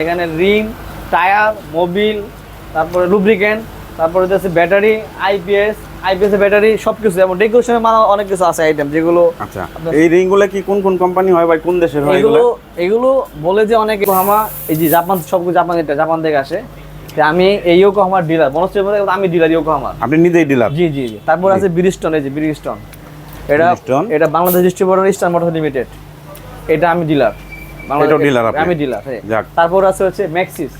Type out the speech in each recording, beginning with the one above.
এখানে ring tyre Mobil তারপরে lubricant তারপরে হচ্ছে ব্যাটারি আইপিএস আইপিএস ব্যাটারি সব কিছু এবং ডেকোরেশনের মানে অনেক কিছু আছে আইটেম যেগুলো আচ্ছা এই রিংগুলো কি কোন কোন কোম্পানি হয় ভাই কোন দেশের হয় এগুলো? এগুলো বলে যে অনেক হামা এই যে জাপান সব জাপান এটা জাপান থেকে আসে। আমি এই ইয়োকো আমার ডিলার মনে হচ্ছে আমি ডিলার ইয়োকো আমার আপনি নিজেই ডিলার জি জি জি। তারপর আছে ব্রিজস্টোন এই যে ব্রিজস্টোন এটা এটা Bangladesh distributor Eastern Motor Limited এটা আমি ডিলার এটাও dealer আপনি? আমি ডিলার হ্যাঁ। তারপর আছে হচ্ছে ম্যাক্সিস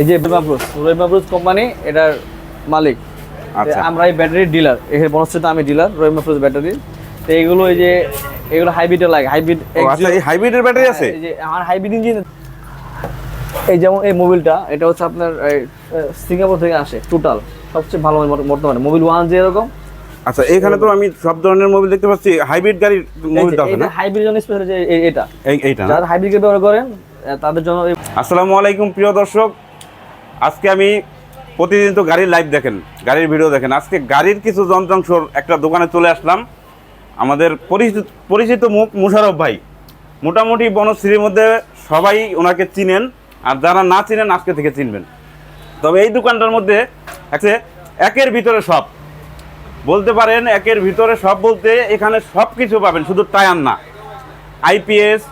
এই যে রোইমাব্রুস রোইমাব্রুস কোম্পানি এটার মালিক। আচ্ছা। আমরা এই ব্যাটারির ডিলার এখানে বনস্থিত আমি ডিলার রোইমাব্রুস ব্যাটারির তো এগুলো এই যে এগুলো হাইব্রিডে লাগে হাইব্রিড আচ্ছা এই হাইব্রিডের ব্যাটারি আছে? এই যে আমার হাইব্রিড ইঞ্জিন এই যেমন এই মোবিলটা এটা হচ্ছে আপনার সিঙ্গাপুর থেকে আসে টোটাল সবচেয়ে ভালো বর্তমানে মোবিল ওয়ান যেরকম। আচ্ছা এখানে তো আমি সব ধরনের মোবিল দেখতে পাচ্ছি। হাইব্রিড গাড়ির মোবিল আছে না? হাইব্রিড জন্য স্পেশাল যে এটা। এই এইটা যারা হাইব্রিড ব্যবহার করেন তাদের জন্য আসসালামু আলাইকুম প্রিয় দর্শক। আজকে আমি প্রতিদিন তো গাড়ির লাইভ দেখেন গাড়ির ভিডিও দেখেন। আজকে গাড়ির কিছু যন্ত্রাংশর একটা দোকানে চলে আসলাম। আমাদের পরিচিত পরিচিত মুখ মুশারফ ভাই। মোটামুটি বনশ্রীর মধ্যে সবাই ওনাকে চিনেন আর যারা না চিনেন আজকে থেকে চিনবেন। তবে এই দোকানটার মধ্যে আছে একের ভিতরে সব। বলতে পারেন একের ভিতরে সব বলতে এখানে সব কিছু পাবেন শুধু টায়ার না। আইপিএস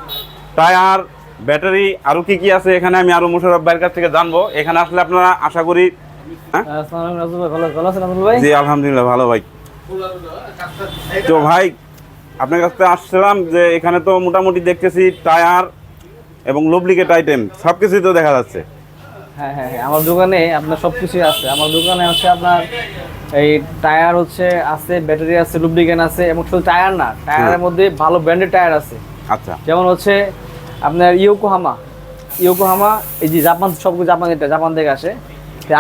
টায়ার ব্যাটারি আরও কি কি আছে এখানে আমি আরও মুশারফ ভাইয়ের কাছ থেকে জানব। এখানে আসলে আপনারা আশা করি হ্যাঁ? জি আলহামদুলিল্লাহ ভালো ভাই। তো ভাই আপনার কাছ থেকে আসছিলাম যে এখানে তো মোটামুটি দেখতেছি টায়ার এবং লুব্লিকেট আইটেম সব কিছুই তো দেখা যাচ্ছে। হ্যাঁ হ্যাঁ হ্যাঁ আমার দোকানে আপনার সব কিছুই আছে। আমার দোকানে হচ্ছে আপনার এই টায়ার হচ্ছে আছে ব্যাটারি আছে লুব্রিকেন্ট আছে এবং শুধু টায়ার না টায়ারের মধ্যে ভালো ব্র্যান্ডেড টায়ার আছে। আচ্ছা। যেমন হচ্ছে আপনার ইয়োকোহামা। ইয়োকোহামা এই যে জাপান সব জাপান এটা জাপান থেকে আসে।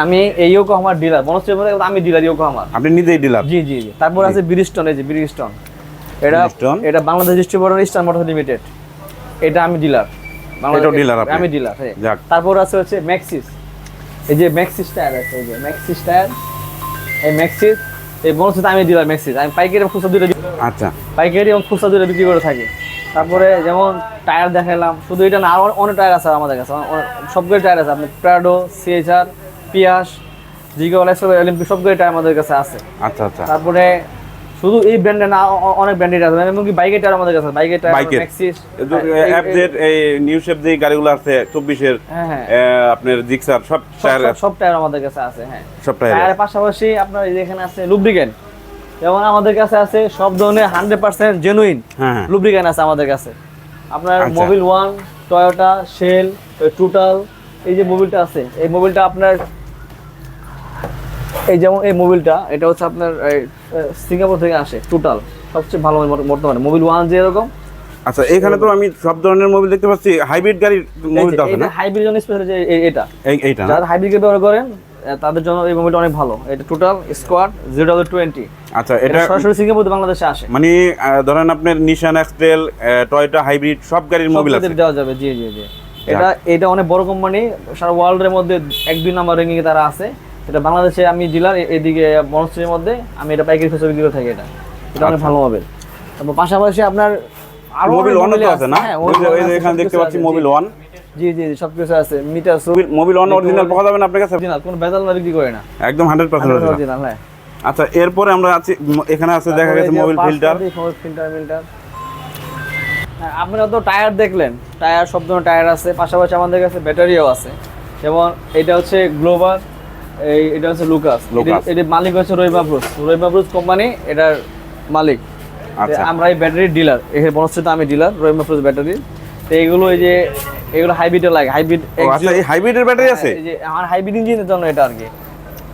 আমি এই ইয়োকোহামার ডিলার মনে হচ্ছে আমি ডিলার ইয়োকোহামার। আপনি নিজেই ডিলার জি জি জি। তারপর আছে ব্রিজস্টোন এই যে ব্রিজস্টোন এটা এটা Bangladesh distributor Eastern Motor Limited এটা আমি ডিলার dealer আমি ডিলার হ্যাঁ। তারপর আছে হচ্ছে ম্যাক্সিস এই যে ম্যাক্সিস টায়ার আছে এই যে ম্যাক্সিস টায়ার এই ম্যাক্সিস এই হচ্ছে আমি দিলাম ম্যাক্সিস আমি পাইকারি এবং খুচরা দুটো আচ্ছা। পাইকারি এবং খুচরা দুটো বিক্রি করে থাকি। তারপরে যেমন টায়ার দেখালাম শুধু এটা না আরও অনেক টায়ার আছে আমাদের কাছে। সবগুলো টায়ার আছে। আপনি প্রাডো সিএচআর পিয়াস জিগো অলিম্পিক সবগুলো টায়ার আমাদের কাছে আছে। আচ্ছা আচ্ছা। তারপরে শুধু এই ব্র্যান্ডে না অনেক ব্র্যান্ডের আছে এমনকি বাইকের টায়ার আমাদের কাছে বাইকের টায়ার বাইকের। এই নিউ শেপ যে গাড়িগুলো আছে চব্বিশের হ্যাঁ হ্যাঁ। আপনার জিক্সার সব টায়ার সব- টায়ার আমাদের কাছে আছে হ্যাঁ। সব টায়ার টায়ারের পাশাপাশি আপনার এখানে আছে লুব্রিকেন্ট যেমন আমাদের কাছে আছে সব ধরনের হান্ড্রেড পার্সেন্ট জেনুইন হ্যাঁ হ্যাঁ। লুব্রিকেন্ট আছে আমাদের কাছে। আপনার। Mobil one Toyota Shell Total এই যে মোবিলটা আছে এই মোবিলটা আপনার এই যেমন এই মোবিলটা এটা হচ্ছে আপনার সিঙ্গাপুর থেকে আসে টোটাল সবচেয়ে ভালো বর্তমানে মোবিল ওয়ান যেরকম। আচ্ছা এখানে তো আমি সব ধরনের মোবিল দেখতে পাচ্ছি হাইব্রিড গাড়ির মোবিল আছে না? হাইব্রিড জন্য স্পেশাল যে এটা। এই- এইটা যারা হাইব্রিড ব্যবহার করেন তাদের জন্য এই মোবিলটা অনেক ভালো। এটা Total squad zero double twenty আচ্ছা এটা সরাসরি সিঙ্গাপুর থেকে বাংলাদেশে আসে। মানে ধরেন আপনার নিশান এক্সটেল টয়টা হাইব্রিড সব গাড়ির মোবিল আছে। দেওয়া যাবে জি জি জি। এটা এটা অনেক বড় কোম্পানি সারা ওয়ার্ল্ডের মধ্যে এক দুই নাম্বার র্যাঙ্কিং এ তারা আছে। এটা বাংলাদেশে আমি ডিলার এদিকে মনস্ট্রির মধ্যে আমি এটা পাইকারি খুচরা বিক্রি করে থাকি এটা। এটা অনেক আচ্ছা। ভালো মোবাইল তারপর পাশাপাশি আপনার আরও অনেক ওয়ান তো আছে। না? হ্যাঁ ওই যে- এখানে দেখতে পাচ্ছি জি। ওয়ান জি জি জি সবকিছু আছে। মিটার মোবিল ওয়ান অরিজিনাল পাওয়া যাবে না আপনার কাছে? অরিজিনাল কোনো ভেজাল না বিক্রি করে না। একদম হান্ড্রেড পার্সেন্ট অরিজিনাল হ্যাঁ। আচ্ছা এরপরে আমরা আছি এখানে আছে দেখা গেছে মোবিল ফিল্টার ফিল্টার ফিল্টার আপনারা তো টায়ার দেখলেন। টায়ার সব ধরনের টায়ার আছে। পাশাপাশি আমাদের কাছে ব্যাটারিও আছে। যেমন এটা হচ্ছে গ্লোবাল এই এটা হচ্ছে লুকাস। লুকাস। মালিক হচ্ছে Rahimafrooz Rahimafrooz company এটার মালিক। আচ্ছা। আমরা এই ব্যাটারির ডিলার। এখানে বনস্থিত আমি ডিলার রহিমা ব্রুস ব্যাটারি। তো এইগুলো এই যে এগুলো হাইব্রিডে লাগে। হাইব্রিড আচ্ছা এই হাইব্রিডের ব্যাটারি আছে? এই যে আমার হাইব্রিড ইঞ্জিনের জন্য এটা আর কি।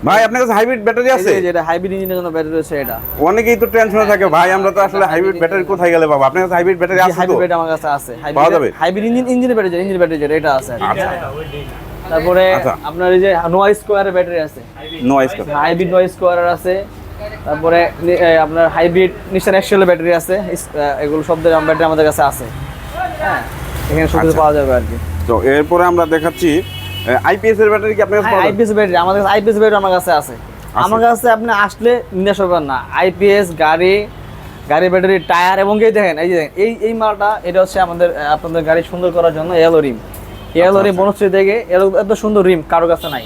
ভাই আপনার কাছে হাইব্রিড ব্যাটারি আছে? যে- যে এটা হাইব্রিড ইঞ্জিনের জন্য ব্যাটারি হচ্ছে এটা। অনেকেই তো টেনশনে থাকে ভাই আমরা তো আসলে হাইব্রিড ব্যাটারি কোথায় গেলে পাবো? আপনার কাছে হাইব্রিড ব্যাটারি আছে তো? হাইব্রিড আমার কাছে আছে। হাইব্রিড ইঞ্জিন ইঞ্জিনের ব্যাটারি ইঞ্জিন ব্যাটারি এটা আছে আচ্ছা। তারপরে আচ্ছা। আপনার এই যে নোয়া স্কোয়ারের ব্যাটারি আছে। নয়েস হাইব্রিড নোয়া স্কোয়ারের আছে। তারপরে আপনার হাইব্রিড নিশান এক্সেলের ব্যাটারি আছে। এগুলো সব ধরনের ব্যাটারি আমাদের কাছে আছে। হ্যাঁ এখানে সব আচ্ছা। পাওয়া যাবে আর কি। তো এরপরে আমরা দেখাচ্ছি আইপিএস এর ব্যাটারি কি আপনার কাছে? আইপিএস ব্যাটারি আমাদের কাছে আইপিএস ব্যাটারি আমার কাছে আছে। আমার কাছে আপনি আসলে নিরাশ হবেন না। আইপিএস গাড়ি গাড়ি ব্যাটারি টায়ার এবং এই দেখেন এই যে দেখেন এই এই মালটা এটা হচ্ছে আমাদের আপনাদের গাড়ি সুন্দর করার জন্য এলো রিম বনশ্রী থেকে এত সুন্দর রিম কারও কাছে নাই।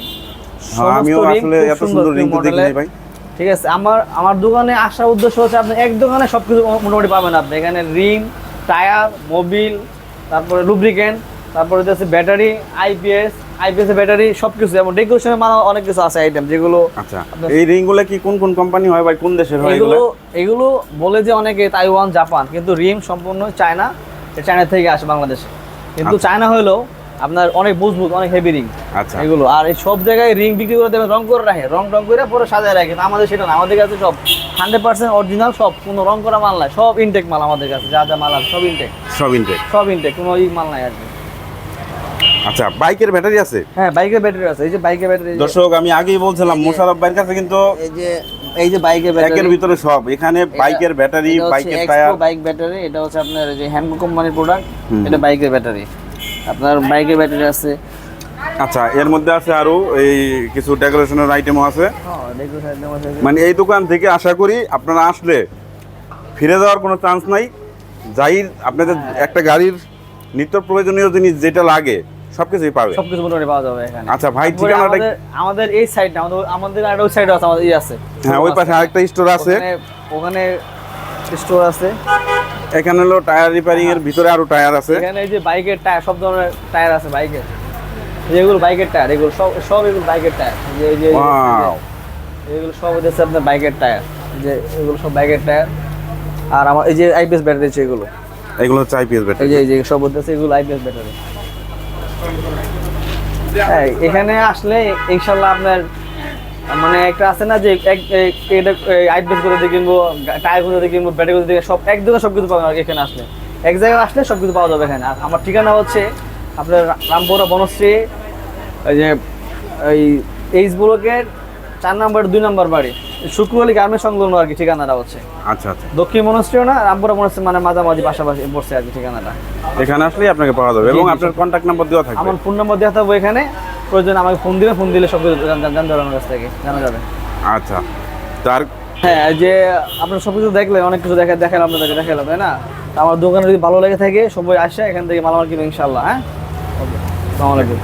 হ্যাঁ, আমিও আসলে এত সুন্দর রিং তো দেখি ভাই। ঠিক আছে আমার আমার দোকানে আসার উদ্দেশ্য হচ্ছে আপনি এক দোকানে সবকিছু মোটামুটি পাবেন আপনি। এখানে রিম টায়ার মোবিল তারপরে লুব্রিকেন্ট তারপরে হচ্ছে ব্যাটারি আইপিএস আইপিএস ব্যাটারি সবকিছু। যেমন ডেকোরেশনের মাল অনেক কিছু আছে আইটেম যেগুলো আচ্ছা এই রিংগুলো কি কোন কোন কোম্পানি হয় ভাই? কোন দেশের হয় এগুলো এগুলো? বলে যে অনেকে তাইওয়ান জাপান কিন্তু রিম সম্পূর্ণ চায়না চায়না থেকে আসে বাংলাদেশে। কিন্তু আচ্ছা। চায়না হলেও আপনার অনেক মজবুত অনেক হেভি রিং আচ্ছা। এগুলো। আর এই সব জায়গায় রিং বিক্রি করে দেবেন রং করে রাখে। রং রং করে পরে সাজায় রাখে। আমাদের সেটা না। আমাদের কাছে সব হান্ড্রেড পার্সেন্ট অরিজিনাল সব কোনো রং করা মাল নাই। সব ইনটেক মাল আমাদের কাছে। যা যা মাল আছে সব ইনটেক সব ইনটেক সব ইনটেক কোনো ই মাল নাই আর কি। আচ্ছা বাইকের ব্যাটারি আছে? হ্যাঁ বাইকের ব্যাটারি আছে। এই যে বাইকের ব্যাটারি দর্শক আমি আগেই বলছিলাম মোশারফ ভাইয়ের কাছে কিন্তু এই যে এই যে বাইকের ব্যাটারি ভিতরে সব। এখানে বাইকের ব্যাটারি বাইকের টায়ার। Bike battery. এটা হচ্ছে আপনার যে হ্যান্ডকো কোম্পানির প্রোডাক্ট এটা বাইকের ব্যাটারি। আপনার বাইকের ব্যাটারি আছে। আচ্ছা এর মধ্যে আছে আরও এই কিছু ডেকোরেশনের আইটেমও আছে। হ্যাঁ আছে। মানে এই দোকান থেকে আশা করি আপনারা আসলে ফিরে যাওয়ার কোনো চান্স নাই। যাই আপনাদের একটা গাড়ির নিত্য প্রয়োজনীয় জিনিস যেটা লাগে সবকিছুই পাবে। সবকিছু মোটামুটি পাওয়া যাবে এখানে। আচ্ছা ভাই ঠিকানাটা আমাদের এই সাইড আমাদের আমাদের আর ওই সাইডে আছে আমাদের ই আছে। হ্যাঁ ওই পাশে আরেকটা স্টোর আছে। ওখানে ওখানে স্টোর আছে। এখানে হলো টায়ার রিপেয়ারিং এর ভিতরে আরও টায়ার আছে। এখানে এই যে বাইকের টায়ার সব ধরনের টায়ার আছে বাইকের। যেগুলো বাইকের টায়ার এগুলো সব সব এগুলো বাইকের টায়ার। যে এই যে. এগুলো সব হচ্ছে আপনার বাইকের টায়ার। যে এগুলো সব বাইকের টায়ার। আর আমার এই যে আইপিএস ব্যাটারি আছে এগুলো। এগুলো হচ্ছে আইপিএস এই ব্যাটারি যে এই যে সব হচ্ছে এগুলো আইপিএস ব্যাটারি হ্যাঁ এখানে আসলে ইনশাল্লাহ আপনার মানে একটা আছে না যে এক এটা আইপিএস করে দিয়ে কিনবো টায়ার করে দিয়ে কিনবো ব্যাটারি করে দিয়ে সব এক দোকানে সব কিছু পাবেন আর এখানে আসলে। এক জায়গায় আসলে সব কিছু পাওয়া যাবে এখানে। আর আমার ঠিকানা হচ্ছে আপনার রামপুরা বনশ্রী ওই যে এই এইচ ব্লকের চার নম্বর দুই নম্বর বাড়ি। শুক্রবালি গ্রামের সংলগ্ন আর কি ঠিকানাটা হচ্ছে। আচ্ছা আচ্ছা। দক্ষিণ মনস্ট্রিও না রামপুরা মনস্ট্রি মানে মাঝামাঝি পাশাপাশি পড়ছে আর কি ঠিকানাটা। এখানে আসলেই আপনাকে পাওয়া যাবে এবং আপনার কন্ট্যাক্ট নাম্বার দেওয়া থাকবে। আমার ফোন নাম্বার দেওয়া থাকব এখানে। প্রয়োজন আমাকে ফোন দিলে ফোন দিলে সব জানতে পারবে আমার কাছ থেকে জানা যাবে। আচ্ছা তার হ্যাঁ যে আপনার সব কিছু দেখলেন অনেক কিছু দেখা দেখালাম আপনাদেরকে দেখালাম তাই না? আমার দোকানে যদি ভালো লেগে থাকে সবাই আসে এখান থেকে মালামাল কিনবে ইনশাল্লাহ হ্যাঁ? ওকে আসসালামু আলাইকুম।